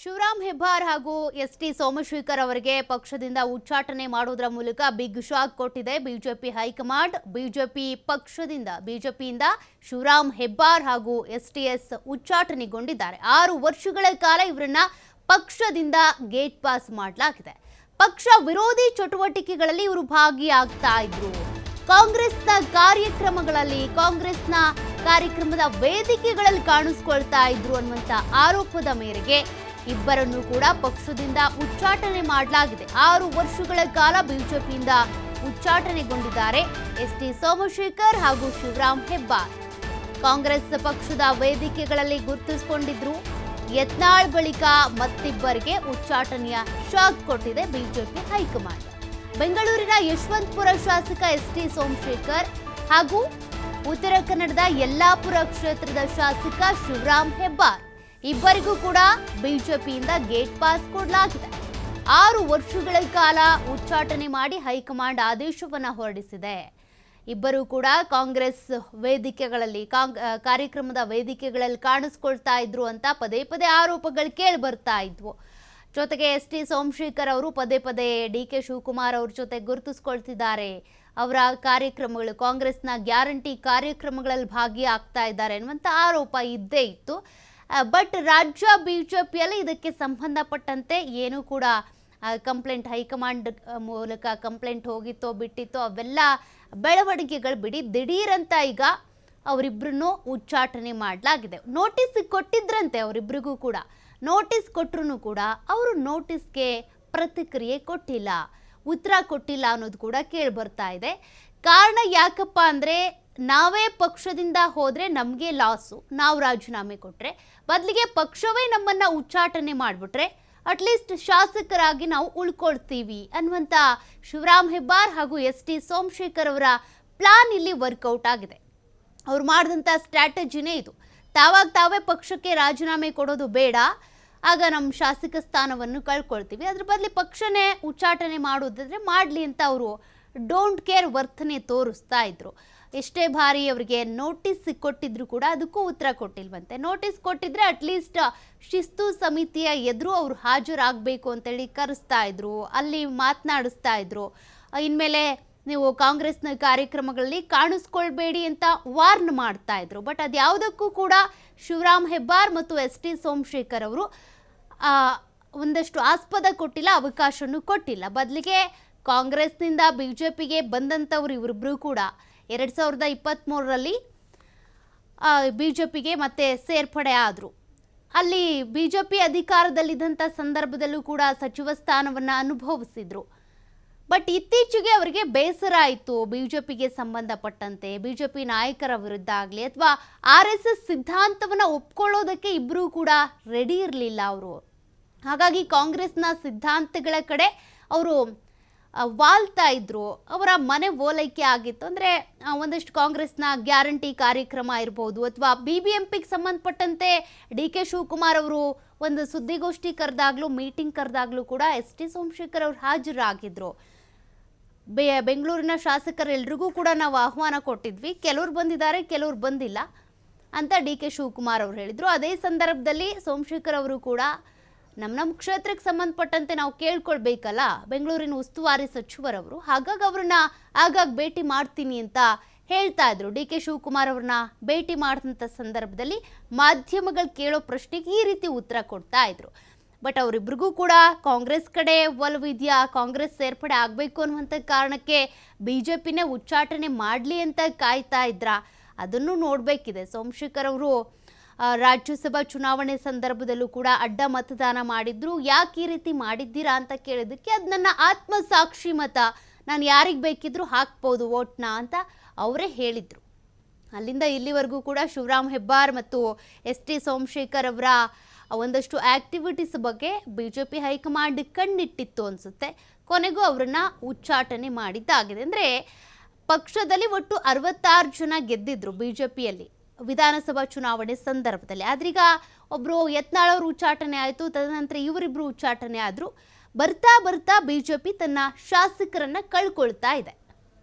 ಶಿವರಾಮ್ ಹೆಬ್ಬಾರ್ ಹಾಗೂ S T Somashekar ಅವರಿಗೆ ಪಕ್ಷದಿಂದ ಉಚ್ಚಾಟನೆ ಮಾಡುವುದರ ಮೂಲಕ ಬಿಗ್ ಶಾಕ್ ಕೊಟ್ಟಿದೆ. ಬಿಜೆಪಿ ಹೈಕಮಾಂಡ್, ಬಿಜೆಪಿ ಪಕ್ಷದಿಂದ, ಬಿಜೆಪಿಯಿಂದ ಶಿವರಾಮ್ ಹೆಬ್ಬಾರ್ ಹಾಗೂ ಎಸ್ ಟಿ ಎಸ್ ಉಚ್ಚಾಟನೆಗೊಂಡಿದ್ದಾರೆ. ಆರು ವರ್ಷಗಳ ಕಾಲ ಇವರನ್ನ ಪಕ್ಷದಿಂದ ಗೇಟ್ ಪಾಸ್ ಮಾಡಲಾಗಿದೆ. ಪಕ್ಷ ವಿರೋಧಿ ಚಟುವಟಿಕೆಗಳಲ್ಲಿ ಇವರು ಭಾಗಿಯಾಗ್ತಾ ಇದ್ರು. ಕಾಂಗ್ರೆಸ್ನ ಕಾರ್ಯಕ್ರಮಗಳಲ್ಲಿ ಕಾಂಗ್ರೆಸ್ನ ಕಾರ್ಯಕ್ರಮದ ವೇದಿಕೆಗಳಲ್ಲಿ ಕಾಣಿಸ್ಕೊಳ್ತಾ ಇದ್ರು ಅನ್ನುವಂತ ಆರೋಪದ ಮೇರೆಗೆ ಇಬ್ಬರನ್ನು ಕೂಡ ಪಕ್ಷದಿಂದ ಉಚ್ಚಾಟನೆ ಮಾಡಲಾಗಿದೆ. ಆರು ವರ್ಷಗಳ ಕಾಲ ಬಿಜೆಪಿಯಿಂದ ಉಚ್ಚಾಟನೆಗೊಂಡಿದ್ದಾರೆ ಎಸ್ ಟಿ ಸೋಮಶೇಖರ್ ಹಾಗೂ ಶಿವರಾಮ್ ಹೆಬ್ಬಾರ್. ಕಾಂಗ್ರೆಸ್ ಪಕ್ಷದ ವೇದಿಕೆಗಳಲ್ಲಿ ಗುರುತಿಸಿಕೊಂಡಿದ್ರು, ಯತ್ನಾಳ್ ಬಳಿಕ ಮತ್ತಿಬ್ಬರಿಗೆ ಉಚ್ಚಾಟನೆಯ ಶಾಕ್ ಕೊಟ್ಟಿದೆ ಬಿಜೆಪಿ ಹೈಕಮಾಂಡ್. ಬೆಂಗಳೂರಿನ ಯಶವಂತಪುರ ಶಾಸಕ ಎಸ್ ಟಿ ಸೋಮಶೇಖರ್ ಹಾಗೂ ಉತ್ತರ ಕನ್ನಡದ ಯಲ್ಲಾಪುರ ಕ್ಷೇತ್ರದ ಶಾಸಕ ಶಿವರಾಮ್ ಹೆಬ್ಬಾರ್. ಇಬ್ಬರಿಗೂ ಕೂಡ ಬಿಜೆಪಿಯಿಂದ ಗೇಟ್ ಪಾಸ್ ಕೊಡಲಾಗಿದೆ. ಆರು ವರ್ಷಗಳ ಕಾಲ ಉಚ್ಚಾಟನೆ ಮಾಡಿ ಹೈಕಮಾಂಡ್ ಆದೇಶವನ್ನು ಹೊರಡಿಸಿದೆ. ಇಬ್ಬರೂ ಕೂಡ ಕಾಂಗ್ರೆಸ್ ವೇದಿಕೆಗಳಲ್ಲಿ ಕಾಂಗ್ ಕಾರ್ಯಕ್ರಮದ ವೇದಿಕೆಗಳಲ್ಲಿ ಕಾಣಿಸ್ಕೊಳ್ತಾ ಇದ್ರು ಅಂತ ಪದೇ ಪದೇ ಆರೋಪಗಳು ಕೇಳಿ ಬರ್ತಾ ಇದ್ವು. ಜೊತೆಗೆ ಎಸ್ ಟಿ ಸೋಮಶೇಖರ್ ಅವರು ಪದೇ ಪದೇ ಡಿ ಕೆ ಶಿವಕುಮಾರ್ ಅವ್ರ ಜೊತೆ ಗುರುತಿಸ್ಕೊಳ್ತಿದ್ದಾರೆ. ಅವರ ಕಾರ್ಯಕ್ರಮಗಳು ಕಾಂಗ್ರೆಸ್ನ ಗ್ಯಾರಂಟಿ ಕಾರ್ಯಕ್ರಮಗಳಲ್ಲಿ ಭಾಗಿಯಾಗ್ತಾ ಇದ್ದಾರೆ ಅನ್ನುವಂಥ ಆರೋಪ ಇದ್ದೇ ಇತ್ತು. ಬಟ್ ರಾಜ್ಯ ಬಿಜೆಪಿಯಲ್ಲಿ ಇದಕ್ಕೆ ಸಂಬಂಧಪಟ್ಟಂತೆ ಏನೂ ಕೂಡ ಕಂಪ್ಲೇಂಟ್ ಹೈಕಮಾಂಡ್ ಮೂಲಕ ಕಂಪ್ಲೇಂಟ್ ಹೋಗಿತ್ತೋ, ಬಿಟ್ಟಿತ್ತೋ, ಅವೆಲ್ಲ ಬೆಳವಣಿಗೆಗಳು ಬಿಡಿ. ದಿಢೀರಂತ ಈಗ ಅವರಿಬ್ಬರನ್ನು ಉಚ್ಚಾಟನೆ ಮಾಡಲಾಗಿದೆ. ನೋಟಿಸ್ ಕೊಟ್ಟಿದ್ರಂತೆ ಅವರಿಬ್ಬರಿಗೂ ಕೂಡ. ನೋಟಿಸ್ ಕೊಟ್ಟರು ಕೂಡ ಅವರು ನೋಟಿಸ್ಗೆ ಪ್ರತಿಕ್ರಿಯೆ ಕೊಟ್ಟಿಲ್ಲ. ಉತ್ತರ ಕೊಟ್ಟಿಲ್ಲ ಅನ್ನೋದು ಕೂಡ ಕೇಳಿ ಬರ್ತಾ ಇದೆ. ಕಾರಣ ಯಾಕಪ್ಪ ಅಂದರೆ ನಾವೇ ಪಕ್ಷದಿಂದ ಹೋದರೆ ನಮಗೆ ಲಾಸು ನಾವು ರಾಜೀನಾಮೆ ಕೊಟ್ಟರೆ ಬದಲಿಗೆ ಪಕ್ಷವೇ ನಮ್ಮನ್ನು ಉಚ್ಚಾಟನೆ ಮಾಡಿಬಿಟ್ರೆ ಅಟ್ಲೀಸ್ಟ್ ಶಾಸಕರಾಗಿ ನಾವು ಉಳ್ಕೊಳ್ತೀವಿ ಅನ್ನುವಂಥ ಶಿವರಾಮ್ ಹೆಬ್ಬಾರ್ ಹಾಗೂ ಎಸ್ ಟಿ ಸೋಮಶೇಖರ್ ಅವರ ಪ್ಲಾನ್ ಇಲ್ಲಿ ವರ್ಕೌಟ್ ಆಗಿದೆ. ಅವ್ರು ಮಾಡಿದಂಥ ಸ್ಟ್ರಾಟಜಿನೇ ಇದು. ತಾವಾಗ ತಾವೇ ಪಕ್ಷಕ್ಕೆ ರಾಜೀನಾಮೆ ಕೊಡೋದು ಬೇಡ, ಆಗ ನಮ್ಮ ಶಾಸಕ ಸ್ಥಾನವನ್ನು ಕಳ್ಕೊಳ್ತೀವಿ. ಅದ್ರ ಬದಲು ಪಕ್ಷನೇ ಉಚ್ಚಾಟನೆ ಮಾಡೋದಾದ್ರೆ ಮಾಡಲಿ ಅಂತ ಅವರು ಡೋಂಟ್ ಕೇರ್ ವರ್ತನೆ ತೋರಿಸ್ತಾ ಇದ್ರು. ಎಷ್ಟೇ ಬಾರಿ ಅವರಿಗೆ ನೋಟಿಸ್ ಕೊಟ್ಟಿದ್ರು ಕೂಡ ಅದಕ್ಕೂ ಉತ್ತರ ಕೊಟ್ಟಿಲ್ವಂತೆ. ನೋಟಿಸ್ ಕೊಟ್ಟಿದ್ರೆ ಅಟ್ಲೀಸ್ಟ್ ಶಿಸ್ತು ಸಮಿತಿಯ ಎದುರು ಅವರು ಹಾಜರಾಗಬೇಕು ಅಂತೇಳಿ ಕರೆಸ್ತಾ ಇದ್ರು, ಅಲ್ಲಿ ಮಾತನಾಡಿಸ್ತಾ ಇದ್ರು. ಇನ್ಮೇಲೆ ನೀವು ಕಾಂಗ್ರೆಸ್ನ ಕಾರ್ಯಕ್ರಮಗಳಲ್ಲಿ ಕಾಣಿಸ್ಕೊಳ್ಬೇಡಿ ಅಂತ ವಾರ್ನ್ ಮಾಡ್ತಾ ಇದ್ರು. ಬಟ್ ಅದ್ಯಾವುದಕ್ಕೂ ಕೂಡ ಶಿವರಾಮ್ ಹೆಬ್ಬಾರ್ ಮತ್ತು ಎಸ್ ಟಿ ಸೋಮಶೇಖರ್ ಅವರು ಒಂದಷ್ಟು ಆಸ್ಪದ ಕೊಟ್ಟಿಲ್ಲ, ಅವಕಾಶನೂ ಕೊಟ್ಟಿಲ್ಲ. ಬದಲಿಗೆ ಕಾಂಗ್ರೆಸ್ನಿಂದ ಬಿ ಜೆ ಪಿಗೆ ಬಂದಂಥವ್ರು ಇವರಿಬ್ಬರು ಕೂಡ. ಎರಡು ಸಾವಿರದ ಇಪ್ಪತ್ತ್ಮೂರರಲ್ಲಿ ಬಿ ಜೆ ಪಿಗೆ ಮತ್ತೆ ಸೇರ್ಪಡೆ ಆದರು. ಅಲ್ಲಿ ಬಿ ಜೆ ಪಿ ಅಧಿಕಾರದಲ್ಲಿದ್ದಂಥ ಸಂದರ್ಭದಲ್ಲೂ ಕೂಡ ಸಚಿವ ಸ್ಥಾನವನ್ನು ಅನುಭವಿಸಿದ್ರು. ಬಟ್ ಇತ್ತೀಚೆಗೆ ಅವರಿಗೆ ಬೇಸರ ಆಯಿತು ಬಿ ಜೆ ಪಿಗೆ ಸಂಬಂಧಪಟ್ಟಂತೆ. ಬಿ ಜೆ ಪಿ ನಾಯಕರ ವಿರುದ್ಧ ಆಗಲಿ ಅಥವಾ ಆರ್ ಎಸ್ ಎಸ್ ಸಿದ್ಧಾಂತವನ್ನು ಒಪ್ಕೊಳ್ಳೋದಕ್ಕೆ ಇಬ್ಬರೂ ಕೂಡ ರೆಡಿ ಇರಲಿಲ್ಲ ಅವರು. ಹಾಗಾಗಿ ಕಾಂಗ್ರೆಸ್ನ ಸಿದ್ಧಾಂತಗಳ ಕಡೆ ಅವರು ವಾಲ್ತಾ ಇದ್ರು, ಅವರ ಮನೆ ಓಲೈಕೆ ಆಗಿತ್ತು. ಅಂದರೆ ಒಂದಷ್ಟು ಕಾಂಗ್ರೆಸ್ನ ಗ್ಯಾರಂಟಿ ಕಾರ್ಯಕ್ರಮ ಇರ್ಬೋದು, ಅಥವಾ ಬಿ ಬಿ ಎಂ ಪಿಗೆ ಸಂಬಂಧಪಟ್ಟಂತೆ ಡಿ ಕೆ ಶಿವಕುಮಾರ್ ಅವರು ಒಂದು ಸುದ್ದಿಗೋಷ್ಠಿ ಕರೆದಾಗಲೂ, ಮೀಟಿಂಗ್ ಕರೆದಾಗಲೂ ಕೂಡ ಎಸ್ ಟಿ ಸೋಮಶೇಖರ್ ಅವರು ಹಾಜರಾಗಿದ್ರು. ಬೆ, ಬೆಂಗಳೂರಿನ ಶಾಸಕರೆಲ್ರಿಗೂ ಕೂಡ ನಾವು ಆಹ್ವಾನ ಕೊಟ್ಟಿದ್ವಿ. ಕೆಲವ್ರು ಬಂದಿದ್ದಾರೆ, ಕೆಲವ್ರು ಬಂದಿಲ್ಲ ಅಂತ ಡಿ ಕೆ ಶಿವಕುಮಾರ್ ಅವರು ಹೇಳಿದರು. ಅದೇ ಸಂದರ್ಭದಲ್ಲಿ ಸೋಮಶೇಖರ್ ಅವರು ಕೂಡ ನಮ್ಮ ನಮ್ಮ ಕ್ಷೇತ್ರಕ್ಕೆ ಸಂಬಂಧಪಟ್ಟಂತೆ ನಾವು ಕೇಳ್ಕೊಳ್ಬೇಕಲ್ಲ? ಬೆಂಗಳೂರಿನ ಉಸ್ತುವಾರಿ ಸಚಿವರವರು ಹಾಗಾಗಿ ಅವ್ರನ್ನ ಆಗಾಗ ಭೇಟಿ ಮಾಡ್ತೀನಿ ಅಂತ ಹೇಳ್ತಾ ಇದ್ರು. ಡಿ ಕೆ ಶಿವಕುಮಾರ್ ಅವ್ರನ್ನ ಭೇಟಿ ಮಾಡಿದಂಥ ಸಂದರ್ಭದಲ್ಲಿ ಮಾಧ್ಯಮಗಳು ಕೇಳೋ ಪ್ರಶ್ನೆಗೆ ಈ ರೀತಿ ಉತ್ತರ ಕೊಡ್ತಾ ಇದ್ರು. ಬಟ್ ಅವರಿಬ್ರಿಗೂ ಕೂಡ ಕಾಂಗ್ರೆಸ್ ಕಡೆ ಒಲವಿದೆಯಾ ಕಾಂಗ್ರೆಸ್ ಸೇರ್ಪಡೆ ಆಗಬೇಕು ಅನ್ನುವಂಥ ಕಾರಣಕ್ಕೆ ಬಿ ಜೆ ಪಿನೇ ಉಚ್ಚಾಟನೆ ಮಾಡಲಿ ಅಂತ ಕಾಯ್ತಾ ಇದ್ರ? ಅದನ್ನು ನೋಡಬೇಕಿದೆ. ಸೋಮಶೇಖರ್ ಅವರು ರಾಜ್ಯಸಭಾ ಚುನಾವಣೆ ಸಂದರ್ಭದಲ್ಲೂ ಕೂಡ ಅಡ್ಡ ಮತದಾನ ಮಾಡಿದ್ರು. ಯಾಕೆ ಈ ರೀತಿ ಮಾಡಿದ್ದೀರಾ ಅಂತ ಕೇಳಿದ್ದಕ್ಕೆ ಅದು ನನ್ನ ಆತ್ಮಸಾಕ್ಷಿ ಮತ. ನಾನು ಯಾರಿಗೆ ಬೇಕಿದ್ರೂ ಹಾಕ್ಬೋದು ವೋಟ್ನ ಅಂತ ಅವರೇ ಹೇಳಿದರು. ಅಲ್ಲಿಂದ ಇಲ್ಲಿವರೆಗೂ ಕೂಡ ಶಿವರಾಮ್ ಹೆಬ್ಬಾರ್ ಮತ್ತು ಎಸ್ ಟಿ ಸೋಮಶೇಖರ್ ಅವರ ಒಂದಷ್ಟು ಆಕ್ಟಿವಿಟೀಸ್ ಬಗ್ಗೆ B J P high command ಕಣ್ಣಿಟ್ಟಿತ್ತು ಅನಿಸುತ್ತೆ. ಕೊನೆಗೂ ಅವರನ್ನ ಉಚ್ಚಾಟನೆ ಮಾಡಿದ್ದಾಗಿದೆ. ಅಂದರೆ ಪಕ್ಷದಲ್ಲಿ ಒಟ್ಟು ಅರವತ್ತಾರು ಜನ ಗೆದ್ದಿದ್ರು ಬಿ ಜೆ ಪಿಯಲ್ಲಿ ವಿಧಾನಸಭಾ ಚುನಾವಣೆ ಸಂದರ್ಭದಲ್ಲಿ. ಆದ್ರೀಗ ಒಬ್ಬರು ಯತ್ನಾಳ್ ಉಚ್ಚಾಟನೆ ಆಯಿತು, ತದನಂತರ ಇವರಿಬ್ಬರು ಉಚ್ಚಾಟನೆ ಆದರು. ಬರ್ತಾ ಬರ್ತಾ ಬಿ ಜೆ ಪಿ ತನ್ನ ಶಾಸಕರನ್ನ ಕಳ್ಕೊಳ್ತಾ ಇದೆ.